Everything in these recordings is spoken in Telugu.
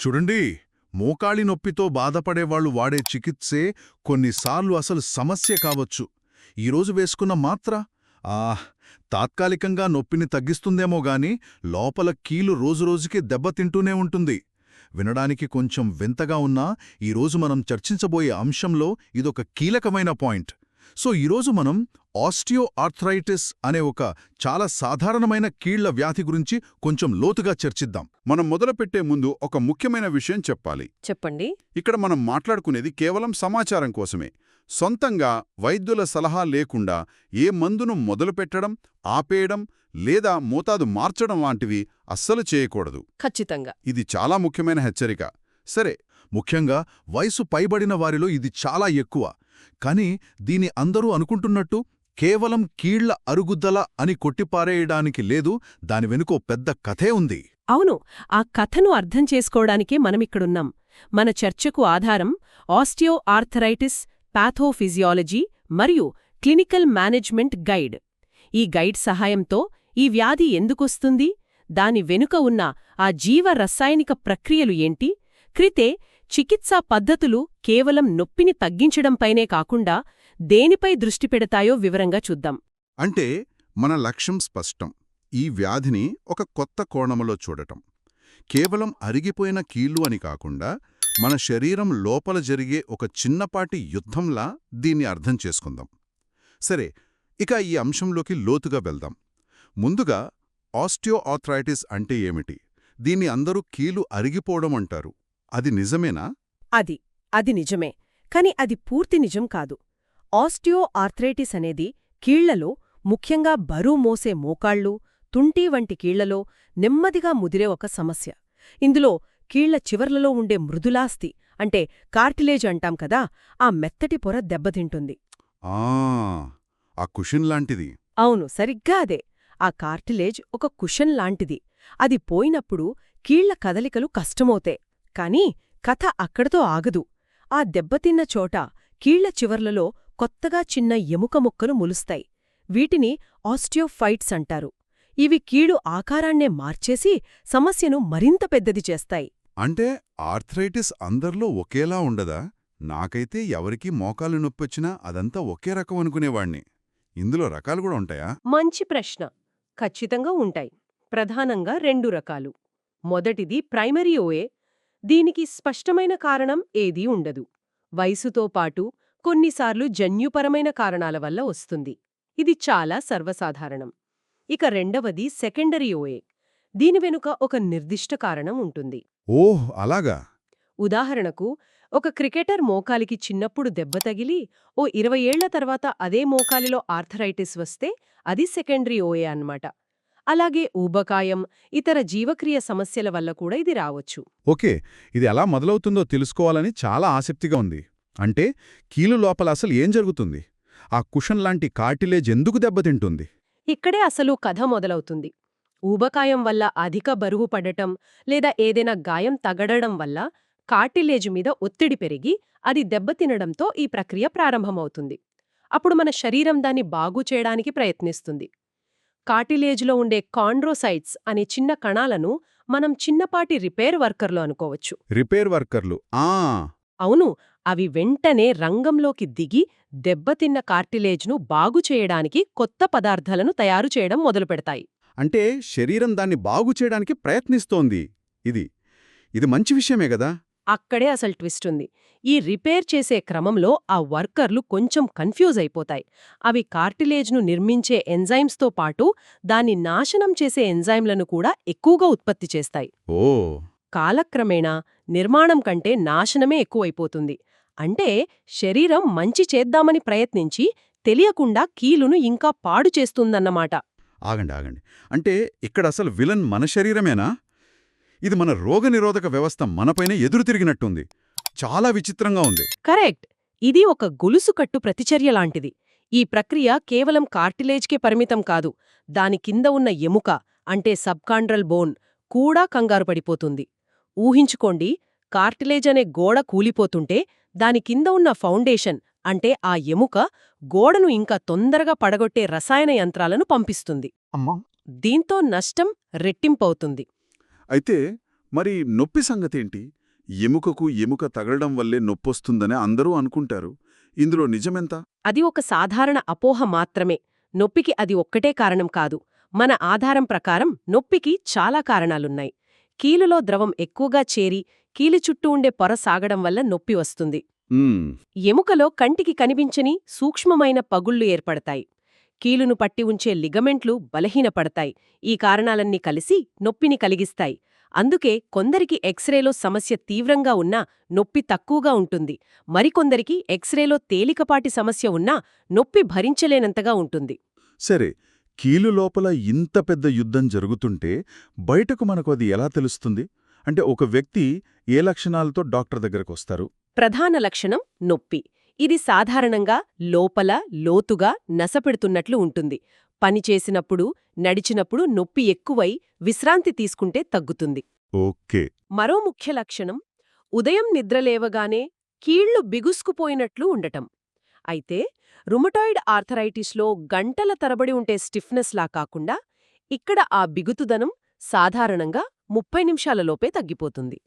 చూడండి మోకాళి నొప్పితో బాధపడేవాళ్ళు వాడే చికిత్సే కొన్నిసార్లు అసలు సమస్య కావచ్చు. ఈరోజు వేసుకున్న మాత్ర? ఆ తాత్కాలికంగా నొప్పిని తగ్గిస్తుందేమో గాని లోపల కీలు రోజురోజుకి దెబ్బతింటూనే ఉంటుంది. వినడానికి కొంచెం వింతగా ఉన్నా ఈరోజు మనం చర్చించబోయే అంశంలో ఇదొక కీలకమైన పాయింట్. సో ఈరోజు మనం ఆస్టియో ఆర్థరైటిస్ అనే ఒక చాలా సాధారణమైన కీళ్ళ వ్యాధి గురించి కొంచెం లోతుగా చర్చిద్దాం. మనం మొదలుపెట్టే ముందు ఒక ముఖ్యమైన విషయం చెప్పాలి. చెప్పండి. ఇక్కడ మనం మాట్లాడుకునేది కేవలం సమాచారం కోసమే. సొంతంగా వైద్యుల సలహా లేకుండా ఏ మందును మొదలుపెట్టడం ఆపేయడం లేదా మోతాదు మార్చడం లాంటివి అస్సలు చేయకూడదు. ఖచ్చితంగా. ఇది చాలా ముఖ్యమైన హెచ్చరిక. సరే ముఖ్యంగా వయసు పైబడిన వారిలో ఇది చాలా ఎక్కువ. కాని దీని అందరూ అనుకుంటున్నట్టు కేవలం కీళ్ళ అరుగుదల అని కొట్టిపారేయడానికి లేదు దాని వెనుకో పెద్ద కథే ఉంది. అవును ఆ కథను అర్థం చేసుకోవడానికే మనమిక్కడున్నాం. మన చర్చకు ఆధారం ఆస్టియో ఆర్థరైటిస్ పాథోఫిజియాలజీ మరియు క్లినికల్ మేనేజ్మెంట్ గైడ్. ఈ గైడ్ సహాయంతో ఈ వ్యాధి ఎందుకొస్తుంది? దాని వెనుక ఉన్న ఆ జీవ రసాయనిక ప్రక్రియలు ఏంటి? క్రితే చికిత్సా పద్ధతులు కేవలం నొప్పిని తగ్గించడంపైనే కాకుండా దేనిపై దృష్టి పెడతాయో వివరంగా చూద్దాం. అంటే మన లక్ష్యం స్పష్టం. ఈ వ్యాధిని ఒక కొత్త కోణములో చూడటం. కేవలం అరిగిపోయిన కీళ్ళు అని కాకుండా మన శరీరం లోపల జరిగే ఒక చిన్నపాటి యుద్ధంలా దీన్ని అర్థం చేసుకుందాం. సరే ఇక ఈ అంశంలోకి లోతుగా వెళ్దాం. ముందుగా ఆస్టియోఆర్థరైటిస్ అంటే ఏమిటి? దీన్ని అందరూ కీలు అరిగిపోవడం అంటారు. అది నిజమేనా? అది అది నిజమే. కాని అది పూర్తి నిజం కాదు. ఆస్టియో ఆర్థరైటిస్ అనేది కీళ్ళలో ముఖ్యంగా బరువు మోసే మోకాళ్ళు తుంటి వంటి కీళ్ళలో నెమ్మదిగా ముదిరే ఒక సమస్య. ఇందులో కీళ్ళ చివర్లలో ఉండే మృదులాస్తి అంటే కార్టిలేజ్ అంటాం కదా ఆ మెత్తటి పొర దెబ్బతింటుంది. ఆ ఆ కుషన్ లాంటిది. అవును సరిగ్గా అదే. ఆ కార్టిలేజ్ ఒక కుషన్ లాంటిది. అది పోయినప్పుడు కీళ్ళ కదలికలు కష్టమవుతాయి. కాని కథ అక్కడితో ఆగదు. ఆ దెబ్బతిన్న చోట కీళ్ళ చివర్లలో కొత్తగా చిన్న ఎముక ముక్కలు ములుస్తాయి. వీటిని ఆస్టియోఫైట్స్ అంటారు. ఇవి కీడు ఆకారాన్నే మార్చేసి సమస్యను మరింత పెద్దది చేస్తాయి. అంటే ఆర్థరైటిస్ అందరిలో ఒకేలా ఉండదా? నాకైతే ఎవరికీ మోకాలు నొప్పొచ్చినా అదంతా ఒకే రకం అనుకునేవాణ్ణి. ఇందులో రకాలు కూడా ఉంటాయా? మంచి ప్రశ్న. ఖచ్చితంగా ఉంటాయి. ప్రధానంగా రెండు రకాలు. మొదటిది ప్రైమరీ ఓఏ దీనికి స్పష్టమైన కారణం ఏదీ ఉండదు. వయసుతో పాటు కొన్నిసార్లు జన్యుపరమైన కారణాల వల్ల వస్తుంది. ఇది చాలా సర్వసాధారణం. ఇక రెండవది సెకండరీ ఓఏ. దీని వెనుక ఒక నిర్దిష్ట కారణం ఉంటుంది. ఓహ్! అలాగా. ఉదాహరణకు ఒక క్రికెటర్ మోకాలికి చిన్నప్పుడు దెబ్బ తగిలి ఓ ఇరవై ఏళ్ళ తర్వాత అదే మోకాలిలో ఆర్థరైటిస్ వస్తే అది సెకండరీ ఓఏ అన్నమాట. అలాగే ఊబకాయం ఇతర జీవక్రియ సమస్యల వల్ల కూడా ఇది రావచ్చు. ఓకే ఇది ఎలా మొదలవుతుందో తెలుసుకోవాలని చాలా ఆసక్తిగా ఉంది. అంటే కీలు లోపల అసలు ఏం జరుగుతుంది? ఆ కుషన్ లాంటి కార్టిలేజ్ ఎందుకు దెబ్బతింటుంది? ఇక్కడే అసలు కథ మొదలవుతుంది. ఊబకాయం వల్ల అధిక బరువు పడటం లేదా ఏదైనా గాయం తగడడం వల్ల కార్టిలేజ్ మీద ఒత్తిడి పెరిగి అది దెబ్బతినడంతో ఈ ప్రక్రియ ప్రారంభమవుతుంది. అప్పుడు మన శరీరం దాన్ని బాగు చేయడానికి ప్రయత్నిస్తుంది. కార్టిలేజ్లో ఉండే కాండ్రోసైట్స్ అనే చిన్న కణాలను మనం చిన్నపాటి రిపేర్ వర్కర్లు అనుకోవచ్చు. రిపేర్ వర్కర్లు. ఆ! అవును అవి వెంటనే రంగంలోకి దిగి దెబ్బతిన్న కార్టిలేజ్ను బాగు చేయడానికి కొత్త పదార్థాలను తయారు చేయడం మొదలుపెడతాయి అంటే శరీరం దాన్ని బాగు చేయడానికి ప్రయత్నిస్తోంది. ఇది ఇది మంచి విషయమే గదా అక్కడే అసలు ట్విస్ట్ ఉంది. ఈ రిపేర్ చేసే క్రమంలో ఆ వర్కర్లు కొంచెం కన్ఫ్యూజ్ అయిపోతాయి. అవి కార్టిలేజ్ను నిర్మించే ఎంజైమ్స్తో పాటు దాన్ని నాశనం చేసే ఎంజైమ్లను కూడా ఎక్కువగా ఉత్పత్తి చేస్తాయి. ఓ! కాలక్రమేణా నిర్మాణం కంటే నాశనమే ఎక్కువైపోతుంది. అంటే శరీరం మంచి చేద్దామని ప్రయత్నించి తెలియకుండా కీలును ఇంకా పాడు చేస్తుందన్నమాట. ఆగండి ఆగండి. అంటే ఇక్కడ అసలు విలన్ మన శరీరమేనా? ఇది మన రోగనిరోధక వ్యవస్థ మనపైనే ఎదురు తిరిగినట్టుంది. చాలా విచిత్రంగా ఉంది. కరెక్ట్. ఇది ఒక గొలుసుకట్టు ప్రతిచర్య లాంటిది. ఈ ప్రక్రియ కేవలం కార్టిలేజ్కే పరిమితం కాదు దాని కింద ఉన్న ఎముక అంటే సబ్కాండ్రల్ బోన్ కూడా కంగారు పడిపోతుంది. ఊహించుకోండి కార్టిలేజ్ అనే గోడ కూలిపోతుంటే దాని కింద ఉన్న ఫౌండేషన్ అంటే ఆ ఎముక గోడను ఇంకా తొందరగా పడగొట్టే రసాయన యంత్రాలను పంపిస్తుంది. అమ్మా! దీంతో నష్టం రెట్టింపవుతుంది. అయితే మరి నొప్పి సంగతేంటి? ఎముకకు ఎముక తగలడం వల్లే నొప్పొస్తుందని అందరూ అనుకుంటారు. ఇందులో నిజమెంత? అది ఒక సాధారణ అపోహ మాత్రమే. నొప్పికి అది ఒక్కటే కారణం కాదు. మన ఆధారం ప్రకారం నొప్పికి చాలా కారణాలున్నాయి. కీలులో ద్రవం ఎక్కువగా చేరి కీలు చుట్టూ ఉండే పొర సాగడం వల్ల నొప్పి వస్తుంది. ఎముకలో కంటికి కనిపించని సూక్ష్మమైన పగుళ్ళు ఏర్పడతాయి. కీలును పట్టి ఉంచే లిగమెంట్లు బలహీనపడతాయి. ఈ కారణాలన్నీ కలిసి నొప్పిని కలిగిస్తాయి. అందుకే కొందరికి ఎక్స్రేలో సమస్య తీవ్రంగా ఉన్నా నొప్పి తక్కువగా ఉంటుంది. మరికొందరికి ఎక్స్రేలో తేలికపాటి సమస్య ఉన్నా నొప్పి భరించలేనంతగా ఉంటుంది. సరే కీలు లోపల ఇంత పెద్ద యుద్ధం జరుగుతుంటే బయటకు మనకు అది ఎలా తెలుస్తుంది? అంటే ఒక వ్యక్తి ఏ లక్షణాలతో డాక్టర్ దగ్గరకొస్తారు? ప్రధాన లక్షణం నొప్పి. ఇది సాధారణంగా లోపల లోతుగా నసపెడుతున్నట్లు ఉంటుంది. పనిచేసినప్పుడు నడిచినప్పుడు నొప్పి ఎక్కువై విశ్రాంతి తీసుకుంటే తగ్గుతుంది. ఓకే. మరో ముఖ్య లక్షణం ఉదయం నిద్రలేవగానే కీళ్ళు బిగుసుకుపోయినట్లు ఉండటం. అయితే రుమటాయిడ్ ఆర్థరైటిస్లో గంటల తరబడి ఉంటే స్టిఫ్నెస్లా కాకుండా ఇక్కడ ఆ బిగుతుదనం సాధారణంగా ముప్పై నిమిషాలలోపే తగ్గిపోతుంది.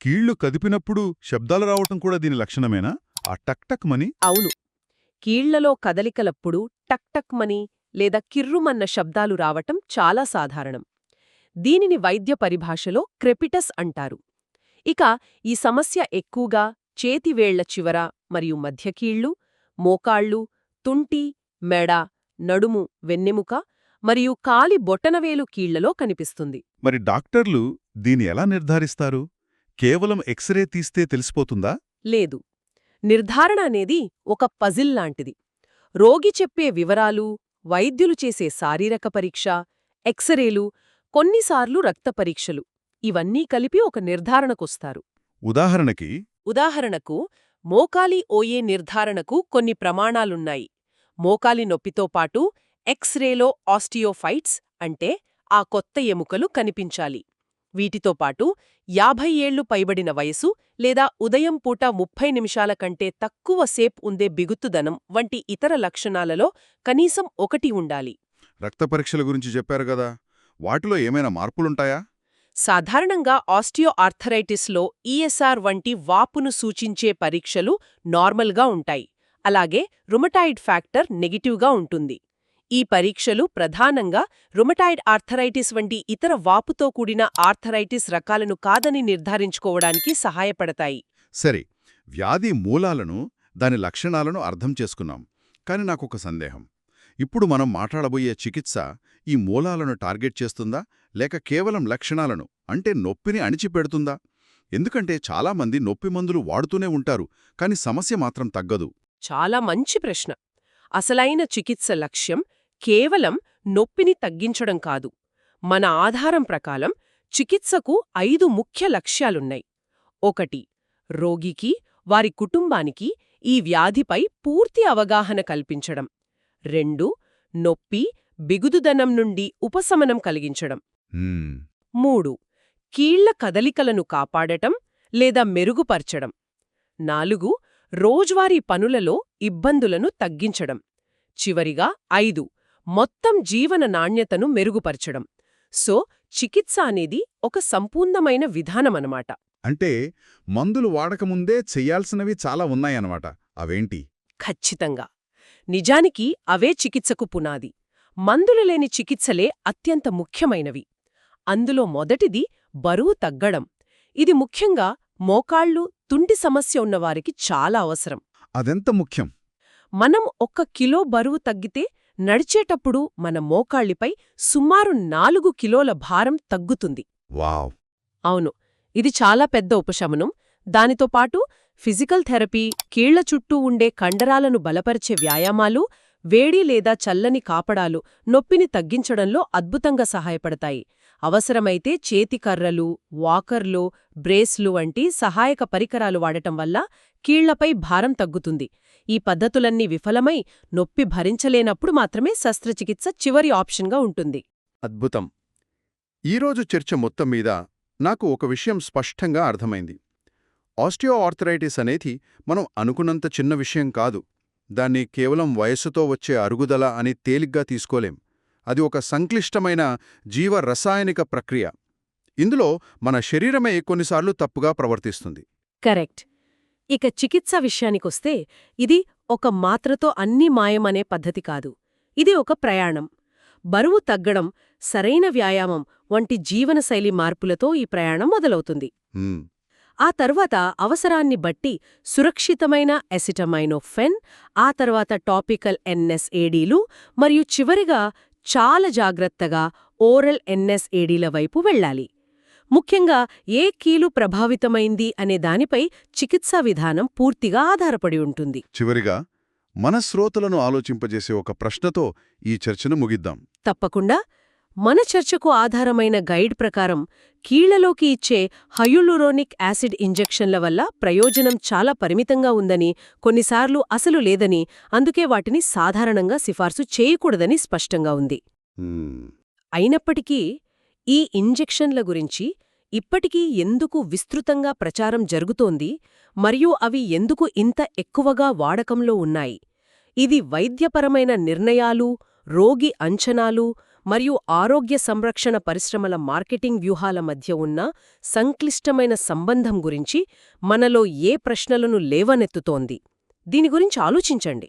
కీళ్ళు కదిపినప్పుడు శబ్దాలు రావటం కూడా దీని లక్షణమేనా? ఆ టక్ టక్ మని? అవును. కీళ్ళలో కదలికలప్పుడు టక్టక్మని లేదా కిర్రుమన్న శబ్దాలు రావటం చాలా సాధారణం. దీనిని వైద్య పరిభాషలో క్రెపిటస్ అంటారు. ఇక ఈ సమస్య ఎక్కువగా చేతివేళ్ళ చివర మరియు మధ్యకీళ్ళు మోకాళ్ళు తుంటి మెడ నడుము వెన్నెముక మరియు కాలి బొటనవేలు కీళ్ళలో కనిపిస్తుంది. మరి డాక్టర్లు దీని ఎలా నిర్ధారిస్తారు? కేవలం ఎక్స్రే తీస్తే తెలిసిపోతుందా? లేదు. నిర్ధారణ అనేది ఒక పజిల్ లాంటిది. రోగి చెప్పే వివరాలు వైద్యులు చేసే శారీరక పరీక్ష ఎక్సరేలు కొన్నిసార్లు రక్త పరీక్షలు ఇవన్నీ కలిపి ఒక నిర్ధారణకొస్తారు. ఉదాహరణకి ఉదాహరణకు మోకాలి ఓయే నిర్ధారణకు కొన్ని ప్రమాణాలున్నాయి. మోకాలి నొప్పితో పాటు ఎక్స్రేలో ఆస్టియోఫైట్స్ అంటే ఆ కొత్త ఎముకలు కనిపించాలి. వీటితో పాటు యాభై ఏళ్ళు పైబడిన వయసు లేదా ఉదయం పూట ముప్పై నిమిషాల కంటే తక్కువ సేప్ ఉందే బిగుతుదనం వంటి ఇతర లక్షణాలలో కనీసం ఒకటి ఉండాలి. రక్త పరీక్షల గురించి చెప్పారు కదా వాటిలో ఏమైనా మార్పులుంటాయా? సాధారణంగా ఆస్టియో ఆర్థరైటిస్లో ఈఎస్ఆర్ వంటి వాపును సూచించే పరీక్షలు నార్మల్గా ఉంటాయి. అలాగే రుమటాయిడ్ ఫ్యాక్టర్ నెగిటివ్గా ఉంటుంది. ఈ పరీక్షలు ప్రధానంగా రుమటాయిడ్ ఆర్థరైటిస్ వంటి ఇతర వాపుతో కూడిన ఆర్థరైటిస్ రకాలను కాదని నిర్ధారించుకోవడానికి సహాయపడతాయి. సరే వ్యాధి మూలాలను దాని లక్షణాలను అర్థం చేసుకున్నాం కాని నాకొక సందేహం. ఇప్పుడు మనం మాట్లాడబోయే చికిత్స ఈ మూలాలను టార్గెట్ చేస్తుందా లేక కేవలం లక్షణాలను అంటే నొప్పిని అణిచిపెడుతుందా? ఎందుకంటే చాలామంది నొప్పి మందులు వాడుతూనే ఉంటారు కాని సమస్య మాత్రం తగ్గదు. చాలా మంచి ప్రశ్న. అసలైన చికిత్స లక్ష్యం కేవలం నొప్పిని తగ్గించడం కాదు. మన ఆధారం ప్రకారం చికిత్సకు ఐదు ముఖ్య లక్ష్యాలున్నాయి. ఒకటి రోగికి వారి కుటుంబానికి ఈ వ్యాధిపై పూర్తి అవగాహన కల్పించడం. రెండు నొప్పి బిగుదుదనం నుండి ఉపశమనం కలిగించడం. మూడు కీళ్ళ కదలికలను కాపాడటం లేదా మెరుగుపర్చడం. నాలుగు రోజువారీ పనులలో ఇబ్బందులను తగ్గించడం. చివరిగా ఐదు మొత్తం జీవన నాణ్యతను మెరుగుపరచడం. సో చికిత్స అనేది ఒక సంపూర్ణమైన విధానమనమాట. అంటే మందులు వాడకముందే చెయ్యాల్సినవి చాలా ఉన్నాయన్నమాట. అవేంటి? ఖచ్చితంగా. నిజానికి అవే చికిత్సకు పునాది. మందులు లేని చికిత్సలే అత్యంత ముఖ్యమైనవి. అందులో మొదటిది బరువు తగ్గడం. ఇది ముఖ్యంగా మోకాళ్ళు తుంటి సమస్య ఉన్నవారికి చాలా అవసరం. అదెంత ముఖ్యం? మనం ఒక్క కిలో బరువు తగ్గితే నడిచేటప్పుడు మన మోకాళ్ళిపై సుమారు నాలుగు కిలోల భారం తగ్గుతుంది. వావ్. అవును ఇది చాలా పెద్ద ఉపశమనం. దానితో పాటు ఫిజికల్ థెరపీ కీళ్ళ చుట్టూ ఉండే కండరాలను బలపరిచే వ్యాయామాలు వేడి లేదా చల్లని కాపడాలు నొప్పిని తగ్గించడంలో అద్భుతంగా సహాయపడతాయి. అవసరమైతే చేతికర్రలు వాకర్లు బ్రేస్లు వంటి సహాయక పరికరాలు వాడటం వల్ల కీళ్ళపై భారం తగ్గుతుంది. ఈ పద్ధతులన్నీ విఫలమై నొప్పి భరించలేనప్పుడు మాత్రమే శస్త్రచికిత్స చివరి ఆప్షన్గా ఉంటుంది. అద్భుతం. ఈరోజు చర్చ మొత్తం మీద నాకు ఒక విషయం స్పష్టంగా అర్థమైంది. ఆస్టియోఆర్థరైటిస్ అనేది మనం అనుకున్నంత చిన్న విషయం కాదు. దాన్ని కేవలం వయస్సుతో వచ్చే అరుగుదల అని తేలిగ్గా తీసుకోలేం. అది ఒక సంక్లిష్టమైన జీవ రసాయనిక ప్రక్రియ. ఇందులో మన శరీరమే కొన్నిసార్లు తప్పుగా ప్రవర్తిస్తుంది. కరెక్ట్. ఇక చికిత్స విషయానికొస్తే ఇది ఒక మాత్రతో అన్నీ మాయమనే పద్ధతి కాదు. ఇది ఒక ప్రయాణం. బరువు తగ్గడం సరైన వ్యాయామం వంటి జీవనశైలి మార్పులతో ఈ ప్రయాణం మొదలవుతుంది. ఆ తర్వాత అవసరాన్ని బట్టి సురక్షితమైన ఎసిటమైనోఫెన్ ఆ తర్వాత టాపికల్ ఎన్ఎస్ఏడీలు మరియు చివరిగా చాలా జాగ్రత్తగా ఓరల్ ఎన్ఎస్ఏడీల వైపు వెళ్ళాలి. ముఖ్యంగా ఏ కీలు ప్రభావితమైంది అనే దానిపై చికిత్సా విధానం పూర్తిగా ఆధారపడి ఉంటుంది. చివరిగా మన శ్రోతలను ఆలోచింపజేసే ఒక ప్రశ్నతో ఈ చర్చను ముగిద్దాం. తప్పకుండా. మన చర్చకు ఆధారమైన గైడ్ ప్రకారం కీళ్ళలోకి ఇచ్చే హయులురోనిక్ యాసిడ్ ఇంజెక్షన్ల వల్ల ప్రయోజనం చాలా పరిమితంగా ఉందని కొన్నిసార్లు అసలు లేదని అందుకే వాటిని సాధారణంగా సిఫార్సు చేయకూడదని స్పష్టంగా ఉంది. అయినప్పటికీ ఈ ఇంజెక్షన్ల గురించి ఇప్పటికీ ఎందుకు విస్తృతంగా ప్రచారం జరుగుతోంది మరియు అవి ఎందుకు ఇంత ఎక్కువగా వాడకంలో ఉన్నాయి? ఇది వైద్యపరమైన నిర్ణయాలు రోగి అంచనాలు మరియు ఆరోగ్య సంరక్షణ పరిశ్రమల మార్కెటింగ్ వ్యూహాల మధ్య ఉన్న సంక్లిష్టమైన సంబంధం గురించి మనలో ఏ ప్రశ్నలను లేవనెత్తుతోంది? దీని గురించి ఆలోచించండి.